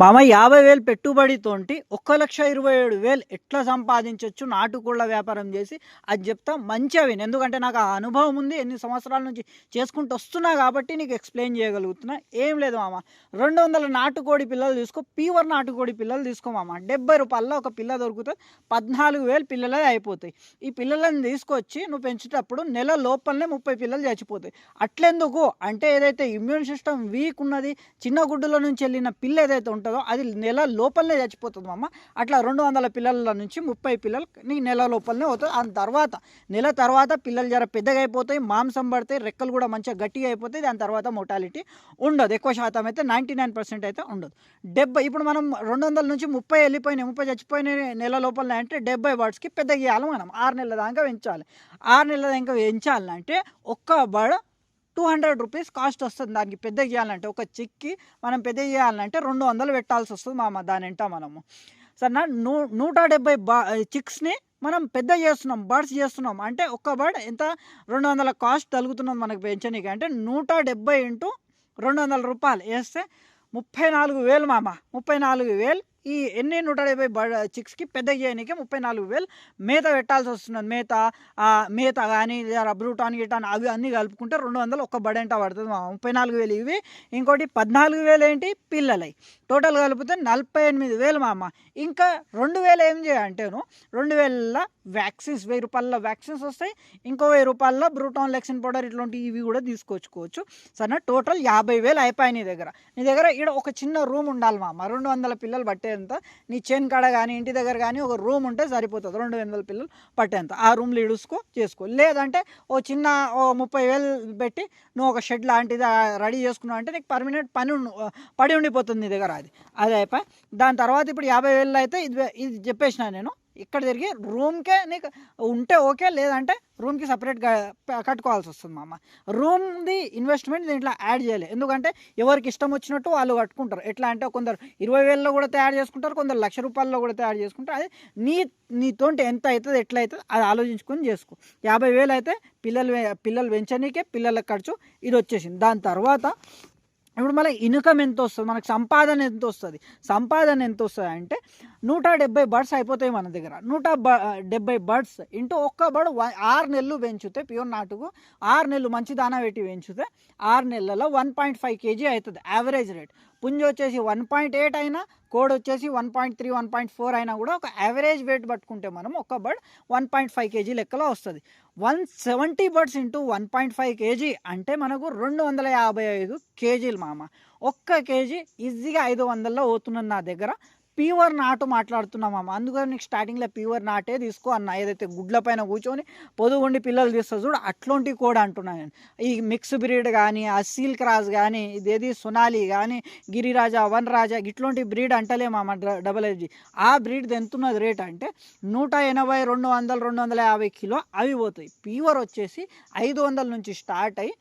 మామ యాభై వేలు పెట్టుబడితోటి ఒక్క లక్ష ఇరవై ఏడు వేలు ఎట్లా సంపాదించవచ్చు నాటుకోళ్ళ వ్యాపారం చేసి అది చెప్తా మంచి విను. ఎందుకంటే నాకు ఆ అనుభవం ఉంది. ఎన్ని సంవత్సరాల నుంచి చేసుకుంటూ వస్తున్నా కాబట్టి నీకు ఎక్స్ప్లెయిన్ చేయగలుగుతున్నా. ఏం లేదు మామ. రెండు వందల నాటుకోడి పిల్లలు తీసుకో. పీవర్ నాటుకోడి పిల్లలు తీసుకో మామ. డెబ్బై రూపాయల్లో ఒక పిల్ల దొరుకుతుంది. పద్నాలుగు వేలు పిల్లలే అయిపోతాయి. ఈ పిల్లలను తీసుకొచ్చి నువ్వు పెంచేటప్పుడు నెల లోపలనే ముప్పై పిల్లలు చచ్చిపోతాయి. అట్లెందుకు? అంటే ఏదైతే ఇమ్యూన్ సిస్టమ్ వీక్ ఉన్నది చిన్న గుడ్డుల నుంచి వెళ్ళిన పిల్ల ఏదైతే ఉంటుందో అది నెల లోపలనే చచ్చిపోతుంది అమ్మ అట్లా రెండు వందల పిల్లల నుంచి ముప్పై పిల్లలు నెల లోపలనే అవుతుంది ఆ తర్వాత నెల తర్వాత పిల్లలు జర పెద్దగా అయిపోతాయి మాంసం పడతాయి రెక్కలు కూడా మంచిగా గట్టిగా అయిపోతాయి. దాని తర్వాత మొటాలిటీ ఉండదు. ఎక్కువ శాతం అయితే నైంటీ నైన్ పర్సెంట్ అయితే ఉండదు. డెబ్బై ఇప్పుడు మనం రెండు వందల నుంచి ముప్పై వెళ్ళిపోయినాయి ముప్పై చచ్చిపోయినాయి నెల లోపల అంటే డెబ్బై బర్డ్స్కి పెద్ద గీయాలి మనం. ఆరు నెలల దాకా పెంచాలి. ఆరు నెలల దాకా పెంచాలంటే ఒక్క bird two hundred rupees cost వస్తుంది దానికి పెద్ద చేయాలంటే ఒక చిక్కి మనం పెద్ద చేయాలంటే రెండు వందలు పెట్టాల్సి వస్తుంది మా దాని వెంట మనము. సరేనా? నూ నూట డెబ్బై బా చిక్స్ని మనం పెద్ద చేస్తున్నాం బర్డ్స్ చేస్తున్నాం. అంటే ఒక్క బర్డ్ ఎంత? రెండు వందల కాస్ట్ తలుగుతున్నాం మనకు పెంచనీకి. అంటే నూట డెబ్బై ఇంటూ రెండు వందల రూపాయలు వేస్తే ముప్పై నాలుగు వేలు మామ ముప్పై నాలుగు వేలు ఈ ఎన్ని నూట డెబ్బై చిక్స్కి పెద్ద చేయడానికి ముప్పై నాలుగు వేలు. మేత పెట్టాల్సి వస్తున్నది. మేత మేత కానీ రబ్రూటాన్ గిటాన్ అవి అన్నీ కలుపుకుంటే రెండు వందలు ఒక్క బడెంట పడుతుంది. ముప్పై నాలుగు వేలు ఇవి. ఇంకోటి పద్నాలుగు వేలు ఏంటి? పిల్లలై టోటల్ కలిపితే నలభై ఎనిమిది వేలు మామ. ఇంకా రెండు వేలు ఏం చేయంటేను రెండు వేల వ్యాక్సిన్స్ వెయ్యి రూపాయల వ్యాక్సిన్స్ వస్తాయి. ఇంకో వెయ్యి రూపాయల బ్రూటాన్ లెక్సిన్ పౌడర్ ఇట్లాంటి ఇవి కూడా తీసుకొచ్చుకోవచ్చు. సరే టోటల్ యాభై వేలు అయిపోయాయి నీ దగ్గర. నీ దగ్గర ఇక్కడ ఒక చిన్న రూమ్ ఉండాలి మామ. రెండు వందల పిల్లలు పట్టేంత. నీ చేను కాడ కానీ ఇంటి దగ్గర కానీ ఒక రూమ్ ఉంటే సరిపోతుంది. రెండు వందల పిల్లలు పట్టేంత. ఆ రూమ్లో ఇడుసుకో చేసుకో. లేదంటే ఓ చిన్న ఓ ముప్పై వేలు పెట్టి నువ్వు ఒక షెడ్ లాంటిది రెడీ చేసుకున్నావు అంటే నీకు పర్మనెంట్ పని ఉండు- పడి ఉండిపోతుంది నీ దగ్గర అది. అది అయిపోయి దాని తర్వాత ఇప్పుడు యాభై వేలు అయితే ఇది ఇది చెప్పేసిన నేను. ఇక్కడ తిరిగి రూమ్కే నీకు ఉంటే ఓకే లేదంటే రూమ్కి సపరేట్గా కట్టుకోవాల్సి వస్తుంది మామ. రూమ్ది ఇన్వెస్ట్మెంట్ దీంట్లో యాడ్ చేయాలి. ఎందుకంటే ఎవరికి ఇష్టం వచ్చినట్టు వాళ్ళు కట్టుకుంటారు. ఎట్లా అంటే కొందరు ఇరవై వేలలో కూడా తయారు చేసుకుంటారు కొందరు లక్ష రూపాయల్లో కూడా తయారు చేసుకుంటారు. అది నీ నీతోటి ఎంత అవుతుంది ఎట్లా అవుతుంది అది ఆలోచించుకొని చేసుకో. యాభై వేలు అయితే పిల్లలు పిల్లలు పెంచనీకే పిల్లల ఖర్చు ఇది వచ్చేసింది. దాని తర్వాత ఇప్పుడు మళ్ళీ ఇన్కమ్ ఎంత వస్తుంది? మనకు సంపాదన ఎంత వస్తుంది? సంపాదన ఎంత వస్తుంది అంటే నూట డెబ్బై బర్డ్స్ అయిపోతాయి మన దగ్గర. నూట బ డెబ్బై బర్డ్స్ ఇంటూ ఒక్క బర్డ్ ఆరు నెలలు పెంచుతే ప్యూర్ నాటుకు ఆరు నెలలు మంచి దానా పెట్టి పెంచితే ఆరు నెలలలో వన్ పాయింట్ ఫైవ్ కేజీ అవుతుంది యావరేజ్ రేట్. పుంజ వచ్చేసి వన్ పాయింట్ ఎయిట్ అయినా కోడ్ వచ్చేసి one point three one point four అయినా కూడా ఒక యావరేజ్ వెయిట్ పట్టుకుంటే మనం ఒక bird one point five KG లెక్కలో వస్తుంది. One seventy birds into one point five KG అంటే మనకు రెండు వందల యాభై ఐదు కేజీలు మామ. ఒక్క కేజీ ఈజీగా ఐదు వందల్లో అవుతున్నది నా దగ్గర. ప్యూర్ నాటు మాట్లాడుతున్నామమ్మ అందుకని నీకు స్టార్టింగ్లో ప్యూర్ నాటే తీసుకో అన్న. ఏదైతే గుడ్ల పైన కూర్చొని పొదుగుండి పిల్లలు తీస్తా చూడు అట్లాంటివి కూడా అంటున్నాను నేను ఈ మిక్స్ బ్రీడ్ కానీ ఆ సీల్ క్రాస్ కానీ ఇదేది సొనాలి కానీ గిరిరాజా వన్ రాజా ఇట్లాంటి బ్రీడ్ అంటలే మామ డ- డబల్ ఎల్జీ ఆ బ్రీడ్ ఎంతున్నది రేట్ అంటే నూట ఎనభై రెండు వందలు రెండు వందల యాభై కిలో అవి పోతాయి. ప్యూర్ వచ్చేసి ఐదు వందల నుంచి స్టార్ట్ అయ్యి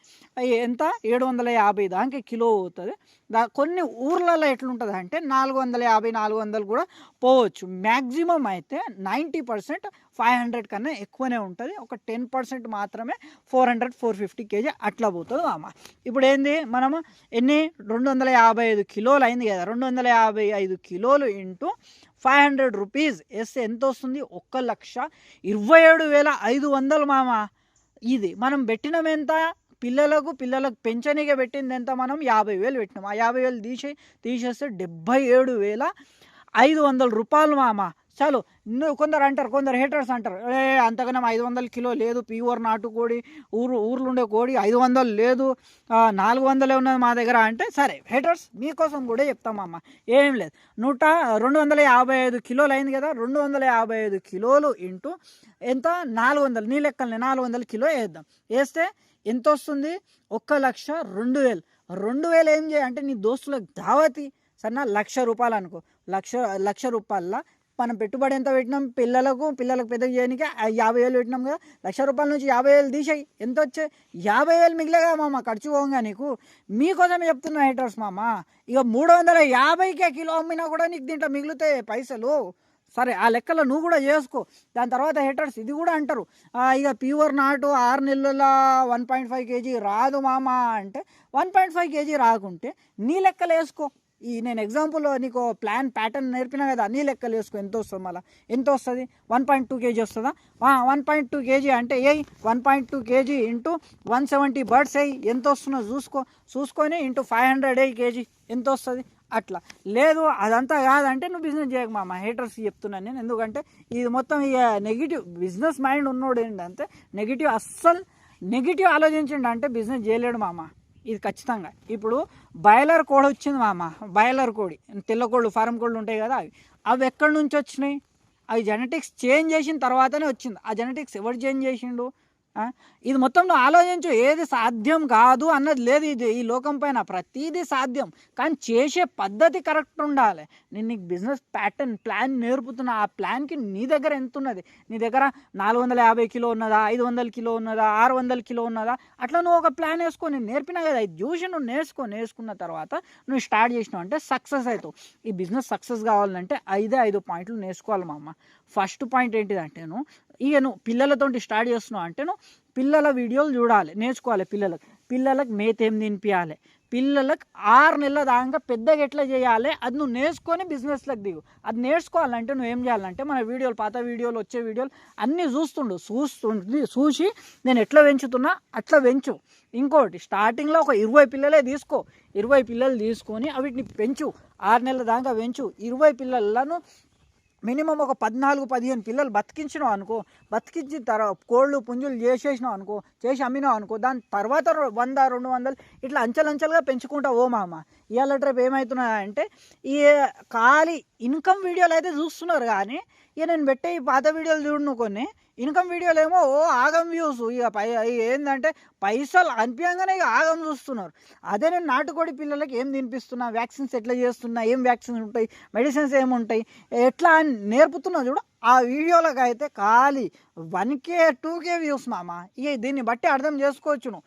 ఎంత? ఏడు వందల యాభై దానికి కిలో పోతుంది. దా కొన్ని ఊర్లలో ఎట్లుంటుంది అంటే నాలుగు వందల యాభై నాలుగు వందలు కూడా పోవచ్చు. మ్యాక్సిమం అయితే నైంటీ పర్సెంట్ ఫైవ్ హండ్రెడ్ కన్నా ఎక్కువనే ఉంటుంది. ఒక టెన్ పర్సెంట్ మాత్రమే four hundred four fifty KG అట్లా పోతుంది అమ్మ. ఇప్పుడు ఏంది? మనము ఎన్ని? రెండు వందల యాభై ఐదు కిలోలు అయింది కదా. రెండు వందల యాభై ఐదు కిలోలు ఇంటూ ఫైవ్ హండ్రెడ్ రూపీస్ వేస్తే ఎంత వస్తుంది? ఒక్క లక్ష ఇరవై ఏడు వేల ఐదు వందలు మామ. ఇది మనం పెట్టినం ఎంత? పిల్లలకు పిల్లలకు పెంచనీగా పెట్టింది ఎంత మనం? యాభై వేలు పెట్టినాం. ఆ యాభై వేలు తీసే తీసేస్తే డెబ్బై ఏడు వేల ఐదు వందల రూపాయలు మామ. చాలు కొందరు అంటారు కొందరు హేటర్స్ అంటారు. ఏ అంతగానం ఐదు వందల కిలో లేదు ప్యూర్ నాటు కోడి ఊరు ఊర్లో ఉండే కోడి ఐదు వందలు లేదు నాలుగు వందలే ఉన్నది మా దగ్గర అంటే సరే హేటర్స్ మీకోసం కూడా చెప్తామమ్మ ఏం లేదు. నూట రెండు వందల యాభై ఐదు కిలోలు అయింది కదా రెండు వందల యాభై ఐదు కిలోలు ఇంటూ ఎంత? నాలుగు వందలు. నీ లెక్కల్ని నాలుగు వందల కిలో వేద్దాం. వేస్తే ఎంత వస్తుంది ఒక్క లక్ష రెండు వేలు. రెండు వేలు ఏం చేయాలంటే నీ దోస్తులకు దావతి సన్న లక్ష రూపాయలు అనుకో. లక్ష లక్ష రూపాయల. మనం పెట్టుబడి ఎంత పెట్టినాం? పిల్లలకు పిల్లలకు పెద్ద చేయడానికి యాభై వేలు పెట్టినాం కదా. లక్ష రూపాయల నుంచి యాభై వేలు తీసేయి. ఎంత వచ్చాయి? యాభై వేలు మిగిలేగా మామ ఖర్చు పోగా నీకు. మీకోసం చెప్తున్నా హైటర్స్ మామ. ఇక మూడు వందల యాభైకే కిలో అమ్మినా కూడా నీకు దీంట్లో మిగులుతాయి పైసలు. సరే ఆ లెక్కలో నువ్వు కూడా చేసుకో. దాని తర్వాత హెటర్స్ ఇది కూడా అంటారు. ఇక ప్యూర్ నాటు ఆరు నెలల వన్ పాయింట్ ఫైవ్ కేజీ రాదు మామ అంటే వన్ పాయింట్ ఫైవ్ కేజీ రాకుంటే నీ లెక్కలు వేసుకో. ఈ నేను ఎగ్జాంపుల్ నీకు ప్లాన్ ప్యాటర్న్ నేర్పినా కదా అన్ని లెక్కలు వేసుకో. ఎంత వస్తుంది మళ్ళీ? ఎంత వస్తుంది? వన్ పాయింట్ టూ కేజీ వస్తుందా? వన్ పాయింట్ టూ కేజీ అంటే ఏ one point two KG into one seventy birds అయ్యి ఎంత వస్తుందో చూసుకో. చూసుకొని ఇంటూ ఫైవ్ హండ్రెడ్ అయ్యి కేజీ ఎంత వస్తుంది? అట్లా. లేదు అదంతా కాదంటే నువ్వు బిజినెస్ చేయకు మా హేటర్స్ చెప్తున్నాను నేను. ఎందుకంటే ఇది మొత్తం ఇక నెగిటివ్ బిజినెస్ మైండ్ ఉన్నోడు ఏంటంటే నెగిటివ్ అస్సలు నెగిటివ్ ఆలోచించండి అంటే బిజినెస్ చేయలేడు మామ. ఇది ఖచ్చితంగా. ఇప్పుడు బాయిలర్ కోడి వచ్చింది మామ బాయిలర్ కోడి. తెల్ల కోళ్ళు ఫారం కోళ్ళు ఉంటాయి కదా అవి. అవి ఎక్కడి నుంచి వచ్చినాయి? అవి జెనెటిక్స్ చేంజ్ చేసిన తర్వాతనే వచ్చింది. ఆ జెనెటిక్స్ ఎవరు చేంజ్ చేసిండు ఇది మొత్తం నువ్వు ఆలోచించు ఏది సాధ్యం కాదు అన్నది లేదు ఇది. ఈ లోకం పైన ప్రతిదీ సాధ్యం. కానీ చేసే పద్ధతి కరెక్ట్ ఉండాలి. నేను నీకు బిజినెస్ ప్యాటర్న్ ప్లాన్ నేర్పుతున్నా. ఆ ప్లాన్కి నీ దగ్గర ఎంత ఉన్నది నీ దగ్గర నాలుగు వందల యాభై కిలో ఉన్నదా? ఐదు వందల కిలో ఉన్నదా? ఆరు వందల కిలో ఉన్నదా? అట్లా నువ్వు ఒక ప్లాన్ వేసుకో నేను నేర్పినా కదా. ఇది చూసి నువ్వు నేర్చుకో నేర్చుకున్న తర్వాత నువ్వు స్టార్ట్ చేసినావు అంటే సక్సెస్ అవుతావు. ఈ బిజినెస్ సక్సెస్ కావాలంటే ఐదే ఐదు పాయింట్లు నేర్చుకోవాలి మా అమ్మ. ఫస్ట్ పాయింట్ ఏంటిదంటేను ఇక నువ్వు పిల్లలతోటి స్టార్ట్ చేస్తున్నావు అంటే నువ్వు పిల్లల వీడియోలు చూడాలి నేర్చుకోవాలి పిల్లలకు. పిల్లలకు మేత ఏం తినిపించాలి పిల్లలకు ఆరు నెలల దాకా పెద్దగా ఎట్లా చేయాలి? అది నువ్వు నేర్చుకొని బిజినెస్లకు దిగు. అది నేర్చుకోవాలంటే నువ్వు ఏం చేయాలంటే మన వీడియోలు పాత వీడియోలు వచ్చే వీడియోలు అన్నీ చూస్తుండు చూస్తుండి చూసి నేను ఎట్లా పెంచుతున్నా అట్లా పెంచు. ఇంకోటి స్టార్టింగ్లో ఒక ఇరవై పిల్లలే తీసుకో. ఇరవై పిల్లలు తీసుకొని అవిటిని పెంచు. ఆరు నెలల దాకా పెంచు. ఇరవై పిల్లలను మినిమం ఒక పద్నాలుగు పదిహేను పిల్లలు బతికించినావు అనుకో బతికించిన తర్వాత కోళ్ళు పుంజులు చేసేసినావు అనుకో చేసి అమ్మినావు అనుకో దాని తర్వాత వంద రెండు వందలు ఇట్లా అంచెలంచెలుగా పెంచుకుంటా ఓ మామ. ఇవాళ రేపు ఏమవుతున్నాయంటే ఈ ఖాళీ ఇన్కమ్ వీడియోలు అయితే చూస్తున్నారు కానీ ఇక నేను పెట్టే ఈ పాత వీడియోలు చూడను కొన్ని. ఇన్కమ్ వీడియోలు ఏమో ఓ ఆగం వ్యూస్. ఇక పై ఏంటంటే పైసలు అనిపించగానే ఇక ఆగం చూస్తున్నారు. అదే నేను నాటుకోడి పిల్లలకి ఏం తినిపిస్తున్నా? వ్యాక్సిన్స్ ఎట్లా చేస్తున్నా? ఏం వ్యాక్సిన్స్ ఉంటాయి? మెడిసిన్స్ ఏముంటాయి ఎట్లా అని నేర్పుతున్నా చూడు. ఆ వీడియోలకు అయితే ఖాళీ. One K two K views మామ. ఇక దీన్ని బట్టి అర్థం చేసుకోవచ్చు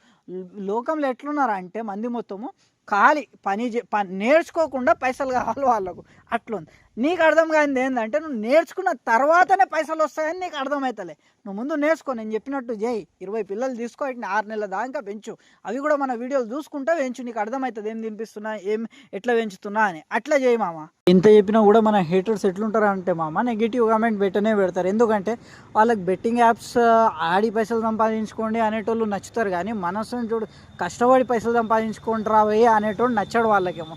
లోకంలో ఎట్లున్నారంటే మంది మొత్తము ఖాళీ పని చే పని నేర్చుకోకుండా పైసలు కావాలి వాళ్ళకు. అట్లుంది. నీకు అర్థం కానిది ఏంటంటే నువ్వు నేర్చుకున్న తర్వాతనే పైసలు వస్తాయని నీకు అర్థమవుతలే నువ్వు ముందు నేర్చుకో నేను చెప్పినట్టు చేయి. ఇరవై పిల్లలు తీసుకో ఇట్ని ఆరు నెలల దాకా పెంచు. అవి కూడా మన వీడియోలు చూసుకుంటా పెంచు నీకు అర్థమవుతుంది ఏం తినిపిస్తున్నా ఏం ఎట్లా పెంచుతున్నా అని. అట్లా చేయి మామ. ఎంత చెప్పినా కూడా మన హేటర్స్ ఎట్లుంటారు అంటే మామ నెగిటివ్ కామెంట్ పెట్టనే పెడతారు. ఎందుకంటే వాళ్ళకి బెట్టింగ్ యాప్స్ ఆడి పైసలు సంపాదించుకోండి అనేటోళ్ళు నచ్చుతారు. కానీ మనసుని చూడు కష్టపడి పైసలు సంపాదించుకుంటారా పోయి అనేటోడు నచ్చాడు వాళ్ళకేమో.